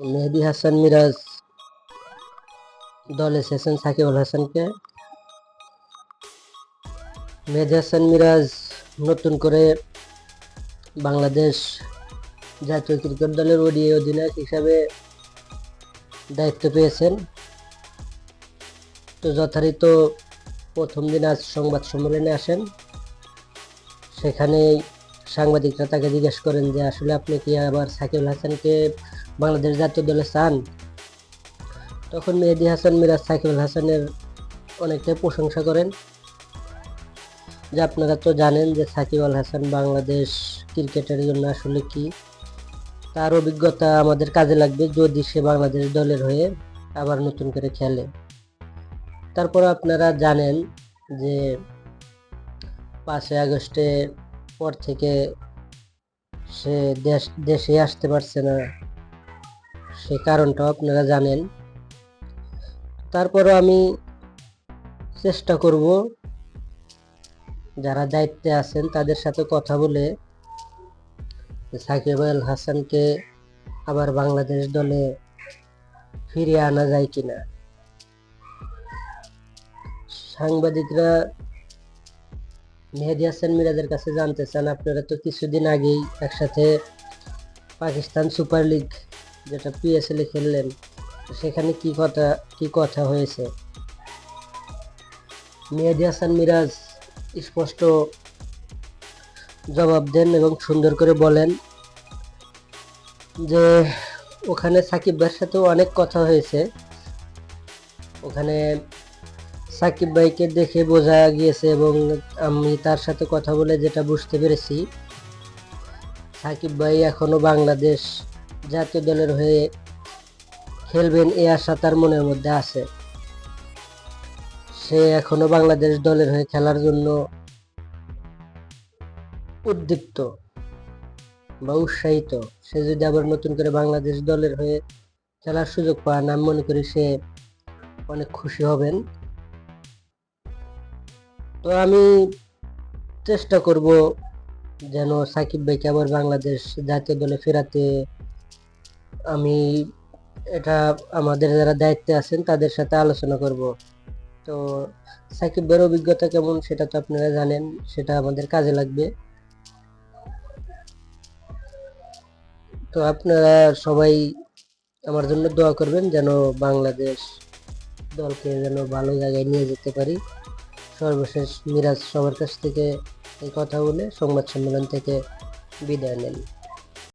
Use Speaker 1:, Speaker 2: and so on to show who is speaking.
Speaker 1: মেহেদি হাসান মিরাজ, দলে এসেছেন সাকিব আল হাসানকে। মেহেদি হাসান মিরাজ নতুন করে বাংলাদেশ জাতীয় ক্রিকেট দলের ওডিআই অধিনায়ক হিসাবে দায়িত্ব পেয়েছেন। তো যথারীত প্রথম দিন আজ সংবাদ সম্মেলনে আসেন। সেখানে সাংবাদিকরা তাকে জিজ্ঞেস করেন যে, আসলে আপনি কি আবার সাকিব হাসানকে বাংলাদেশ জাতীয় দলে চান? তখন মেহেদি হাসান, মিরাজ সাকিব আল হাসানের অনেকটাই প্রশংসা করেন। যে, আপনারা তো জানেন যে সাকিব আল হাসান বাংলাদেশ ক্রিকেটের জন্য আসলে কি? তার অভিজ্ঞতা আমাদের কাজে লাগবে যদি সে বাংলাদেশ দলের হয়ে আবার নতুন করে খেলে। তারপর আপনারা জানেন যে, পাঁচই আগস্টে পর থেকে সে দেশ, দেশে আসতে পারছে না। সে কারণটাও আপনারা জানেন। তারপরও আমি চেষ্টা করব যারা দায়িত্বে আছেন তাদের সাথে কথা বলে সাকিব আল হাসানকে আবার বাংলাদেশ দলে ফিরিয়ে আনা যায় কিনা। সাংবাদিকরা মেহেদি হাসান মিরাজের কাছে জানতে চান, আপনারা তো কিছুদিন আগেই একসাথে পাকিস্তান সুপার লিগ যেটা পিএসএল এ খেললেন সেখানে কি কথা কি কথা হয়েছে? মেহেদি হাসান মিরাজ স্পষ্ট জবাব দেন এবং সুন্দর করে বলেন যে, ওখানে সাকিব ভাইয়ের সাথে অনেক কথা হয়েছে। ওখানে সাকিব ভাইকে দেখে বোঝা গিয়েছে এবং আমি তার সাথে কথা বলে যেটা বুঝতে পেরেছি, সাকিব ভাই এখনও বাংলাদেশ জাতীয় দলের হয়ে খেলবেন এই আশা তার মনের মধ্যে আছে। সে এখনও বাংলাদেশ দলের হয়ে খেলার জন্য উদ্দীপ্ত বা উৎসাহিত। সে যদি আবার নতুন করে বাংলাদেশ দলের হয়ে খেলার সুযোগ পান আমি মনে করি সে অনেক খুশি হবেন। তো আমি চেষ্টা করব যেন সাকিব ভাইকে আবার বাংলাদেশ জাতীয় দলে ফেরাতে। আমি এটা আমাদের যারা দায়িত্বে আছেন তাদের সাথে আলোচনা করব। তো সাকিব ভাইয়ের অভিজ্ঞতা কেমন সেটা তো আপনারা জানেন, সেটা আমাদের কাজে লাগবে। তো আপনারা সবাই আমার জন্য দোয়া করবেন যেন বাংলাদেশ দলকে যেন ভালো জায়গায় নিয়ে যেতে পারি। সর্বশেষ মিরাজ সবার কাছ থেকে এই কথা বলে সংবাদ সম্মেলন থেকে বিদায় নেন।